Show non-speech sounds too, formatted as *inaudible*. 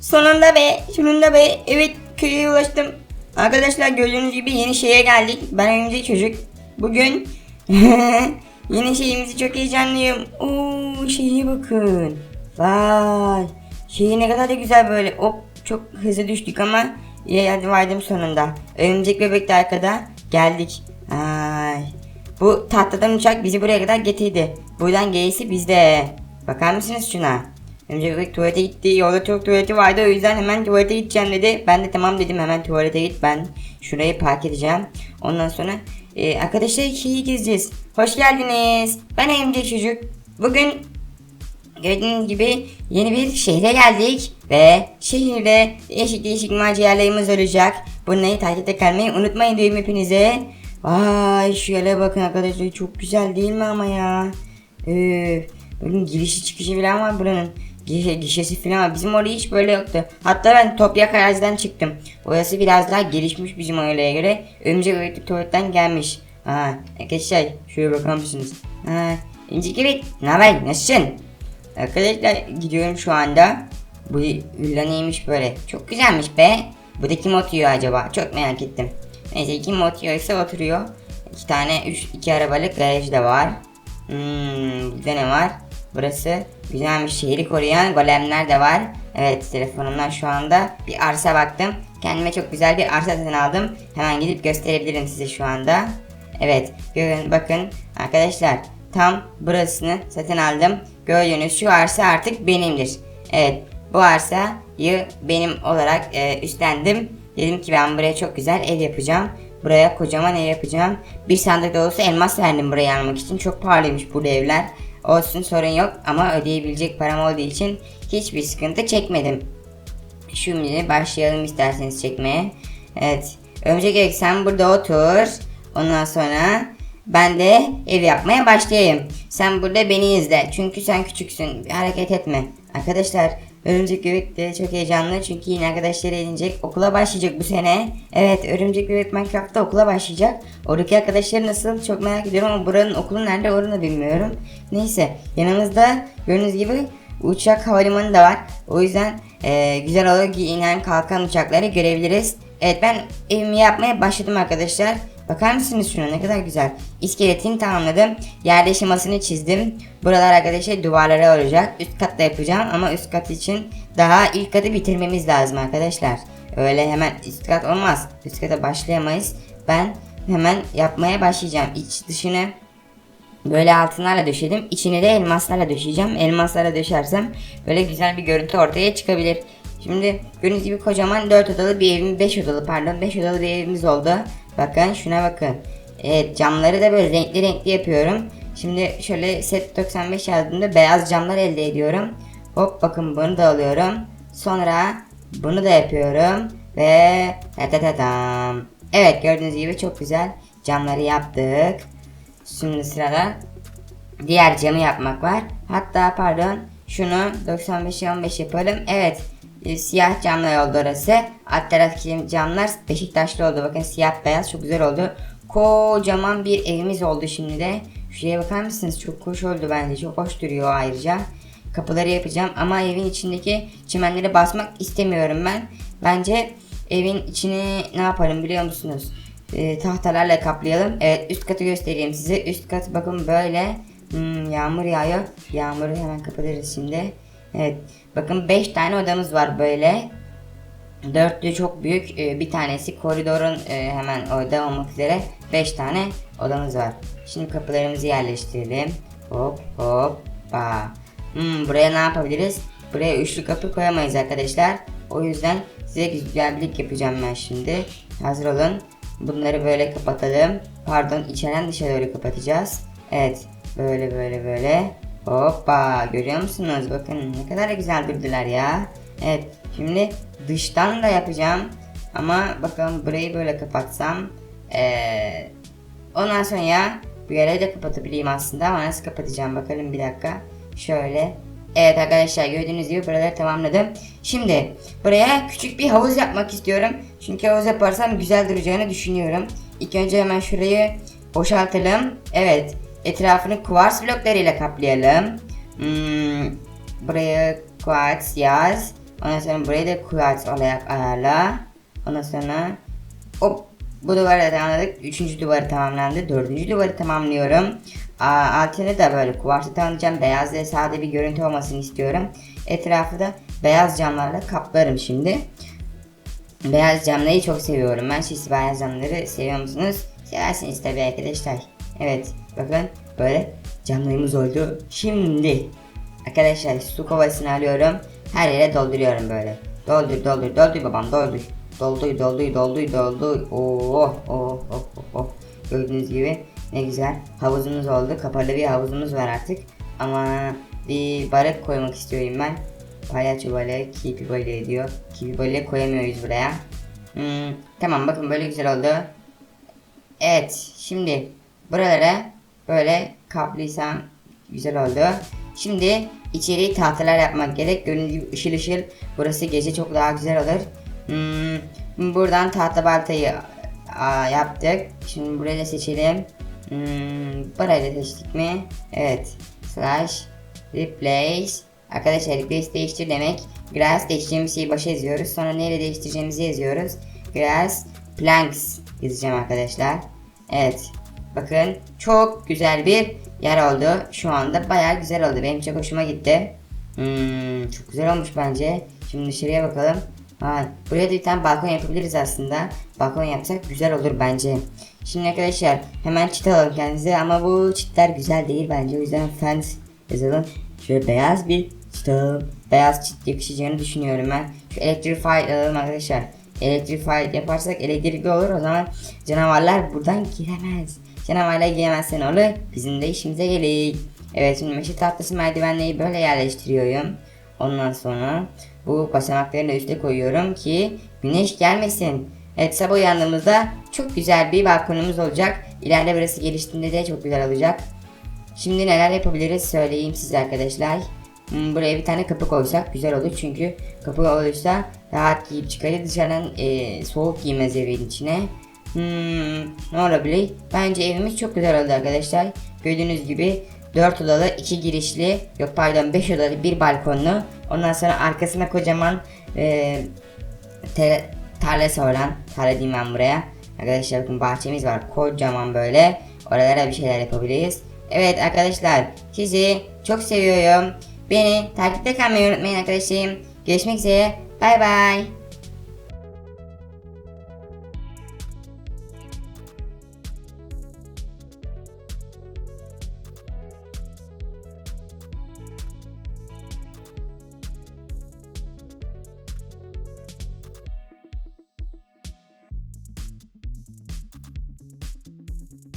Sonunda be, sonunda be. Evet, köye ulaştım. Arkadaşlar gördüğünüz gibi yeni şeye geldik. Ben önce çocuk. Bugün *laughs* yeni şeyimizi çok heyecanlıyım. Oo, şeye bakın. Vay. Şeyi ne kadar da güzel böyle. Hop, çok hızlı düştük ama hadi vardım sonunda. Örümcek bebek de arkada. Geldik. Ay. Bu tahtadan uçak bizi buraya kadar getirdi. Buradan gerisi bizde. Bakar mısınız şuna? Önce bebek tuvalete gitti. Yolda çok tuvaleti vardı. O yüzden hemen tuvalete gideceğim dedi. Ben de tamam dedim hemen tuvalete git. Ben şurayı park edeceğim. Ondan sonra e, arkadaşlar ikiyi gezeceğiz. Hoş geldiniz. Ben Emre Çocuk. Bugün Gördüğünüz gibi yeni bir şehre geldik ve şehirde değişik değişik maceralarımız olacak. Bunları takipte kalmayı unutmayın diyorum hepinize. Vay şöyle bakın arkadaşlar çok güzel değil mi ama ya. Üf, bunun girişi çıkışı falan var buranın. Gişe, gişesi falan. Bizim orada hiç böyle yoktu. Hatta ben toprak araziden çıktım. Orası biraz daha gelişmiş bizim oraya göre. Örümcek öğretip tuvaletten gelmiş. Ha, arkadaşlar şöyle bakar mısınız? Ha, İncik evet. Ne haber? Nasılsın? Arkadaşlar gidiyorum şu anda. Bu villa neymiş böyle? Çok güzelmiş be. Bu da kim oturuyor acaba? Çok merak ettim. Neyse kim oturuyorsa oturuyor. İki tane, üç, iki arabalık garaj da var. Hmm, burada ne var? Burası güzelmiş. Şehri koruyan golemler de var. Evet telefonumdan şu anda bir arsa baktım. Kendime çok güzel bir arsa satın aldım. Hemen gidip gösterebilirim size şu anda. Evet görün bakın arkadaşlar tam burasını satın aldım. Gördüğünüz şu arsa artık benimdir. Evet bu arsayı benim olarak e, üstlendim. Dedim ki ben buraya çok güzel ev yapacağım. Buraya kocaman ev yapacağım. Bir sandık dolusu elmas verdim buraya almak için. Çok pahalıymış burada evler. Olsun sorun yok ama ödeyebilecek param olduğu için hiçbir sıkıntı çekmedim. Şimdi başlayalım isterseniz çekmeye. Evet. Öncelikle sen burada otur. Ondan sonra ben de ev yapmaya başlayayım. Sen burada beni izle. Çünkü sen küçüksün. Hareket etme. Arkadaşlar Örümcek Bebek de çok heyecanlı çünkü yine arkadaşları edinecek. Okula başlayacak bu sene. Evet Örümcek Bebek Minecraft'ta okula başlayacak. Oradaki arkadaşları nasıl çok merak ediyorum ama buranın okulu nerede onu bilmiyorum. Neyse yanımızda gördüğünüz gibi uçak havalimanı da var. O yüzden e, güzel olur ki inen kalkan uçakları görebiliriz. Evet ben evimi yapmaya başladım arkadaşlar. Bakar mısınız şuna ne kadar güzel. İskeletini tamamladım. Yerde şemasını çizdim. Buralar arkadaşlar duvarlara olacak. Üst katta yapacağım ama üst kat için daha ilk katı bitirmemiz lazım arkadaşlar. Öyle hemen üst kat olmaz. Üst kata başlayamayız. Ben hemen yapmaya başlayacağım. İç dışını Böyle altınlarla döşedim. İçine de elmaslarla döşeyeceğim. Elmaslarla döşersem böyle güzel bir görüntü ortaya çıkabilir. Şimdi gördüğünüz gibi kocaman 4 odalı bir evim 5 odalı pardon 5 odalı bir evimiz oldu. Bakın şuna bakın. Evet camları da böyle renkli renkli yapıyorum. Şimdi şöyle set 95 yazdığımda beyaz camlar elde ediyorum. Hop bakın bunu da alıyorum. Sonra bunu da yapıyorum. Ve ta. Evet gördüğünüz gibi çok güzel camları yaptık. Şimdi sırada diğer camı yapmak var. Hatta pardon şunu 95'e 15 yapalım. Evet siyah camlar oldu orası. Alt taraftaki camlar Beşiktaşlı oldu. Bakın siyah beyaz çok güzel oldu. Kocaman bir evimiz oldu şimdi de. Şuraya bakar mısınız? Çok hoş oldu bence. Çok hoş duruyor ayrıca. Kapıları yapacağım ama evin içindeki çimenleri basmak istemiyorum ben. Bence evin içini ne yapalım biliyor musunuz? e, tahtalarla kaplayalım. Evet üst katı göstereyim size. Üst kat bakın böyle hmm, yağmur yağıyor. Yağmuru hemen kapatırız şimdi. Evet bakın 5 tane odamız var böyle. Dörtlü çok büyük e, bir tanesi koridorun e, hemen orada olmak üzere 5 tane odamız var. Şimdi kapılarımızı yerleştirelim. Hop hop ba. Hmm, buraya ne yapabiliriz? Buraya üçlü kapı koyamayız arkadaşlar. O yüzden size güzellik yapacağım ben şimdi. Hazır olun. Bunları böyle kapatalım. Pardon içeriden dışa doğru kapatacağız. Evet böyle böyle böyle. Hoppa görüyor musunuz? Bakın ne kadar da güzel durdular ya. Evet şimdi dıştan da yapacağım. Ama bakalım burayı böyle kapatsam. Ee, ondan sonra bu yere de kapatabileyim aslında ama nasıl kapatacağım bakalım bir dakika. Şöyle Evet arkadaşlar gördüğünüz gibi buraları tamamladım. Şimdi buraya küçük bir havuz yapmak istiyorum. Çünkü havuz yaparsam güzel duracağını düşünüyorum. İlk önce hemen şurayı boşaltalım. Evet etrafını kuvars bloklarıyla kaplayalım. Hmm, buraya kuarts yaz. Ondan sonra burayı da kuvars olarak ayarla. Ondan sonra hop bu duvarı da tamamladık. Üçüncü duvarı tamamlandı. Dördüncü duvarı tamamlıyorum. Altını da böyle kuvarsla tamamlayacağım. Beyaz ve sade bir görüntü olmasını istiyorum. Etrafı da beyaz camlarla kaplarım şimdi. Beyaz camları çok seviyorum ben. Siz beyaz camları seviyor musunuz? Seversiniz tabii arkadaşlar. Evet bakın böyle camlarımız oldu. Şimdi arkadaşlar su kovasını alıyorum. Her yere dolduruyorum böyle. Doldur doldur doldur babam doldur. Dolduy dolduy dolduy dolduy. Oh oh oh oh oh. Gördüğünüz gibi ne güzel havuzumuz oldu. Kapalı bir havuzumuz var artık. Ama bir balık koymak istiyorum ben. Palyaço balığı, kirpi balığı diyor. Kirpi balığı koyamıyoruz buraya. Hmm, tamam bakın böyle güzel oldu. Evet şimdi buralara böyle kaplaysam güzel oldu. Şimdi içeri tahtalar yapmak gerek. Gördüğünüz gibi ışıl ışıl. Burası gece çok daha güzel olur. Hmm, buradan tahta baltayı yaptık. Şimdi burayı da seçelim. Hmm, burayı da seçtik mi? Evet. Slash replace. Arkadaşlar replace değiştir demek. Grass değiştireceğimiz şeyi başa yazıyoruz. Sonra nereye değiştireceğimizi yazıyoruz. Grass planks yazacağım arkadaşlar. Evet. Bakın çok güzel bir yer oldu. Şu anda bayağı güzel oldu. Benim çok hoşuma gitti. Hmm, çok güzel olmuş bence. Şimdi dışarıya bakalım. Vay, buraya da bir tane balkon yapabiliriz aslında. Balkon yapsak güzel olur bence. Şimdi arkadaşlar hemen çit alalım kendinize ama bu çitler güzel değil bence. O yüzden fence yazalım. Şöyle beyaz bir çit alalım. Beyaz çit yakışacağını düşünüyorum ben. Şu electrified alalım arkadaşlar. Electrified yaparsak elektrikli olur o zaman canavarlar buradan giremez. Canavarlar giremezse ne olur? Bizim de işimize gelir. Evet şimdi meşe tahtası merdivenleri böyle yerleştiriyorum. Ondan sonra bu basamakları da üste koyuyorum ki güneş gelmesin. Evet sabah uyandığımızda çok güzel bir balkonumuz olacak. İleride burası geliştiğinde de çok güzel olacak. Şimdi neler yapabiliriz söyleyeyim size arkadaşlar. Hmm, Buraya bir tane kapı koysak güzel olur çünkü kapı olursa rahat giyip çıkarır dışarıdan e, soğuk giymez evin içine. Hmm, ne olabilir? Bence evimiz çok güzel oldu arkadaşlar. Gördüğünüz gibi 4 odalı 2 girişli yok pardon 5 odalı bir balkonlu ondan sonra arkasına kocaman e, te, tarlası olan tarla diyeyim ben buraya. Arkadaşlar bakın bahçemiz var kocaman böyle oralara bir şeyler yapabiliriz. Evet arkadaşlar sizi çok seviyorum. Beni takipte kalmayı unutmayın arkadaşlarım. Görüşmek üzere. Bay bay.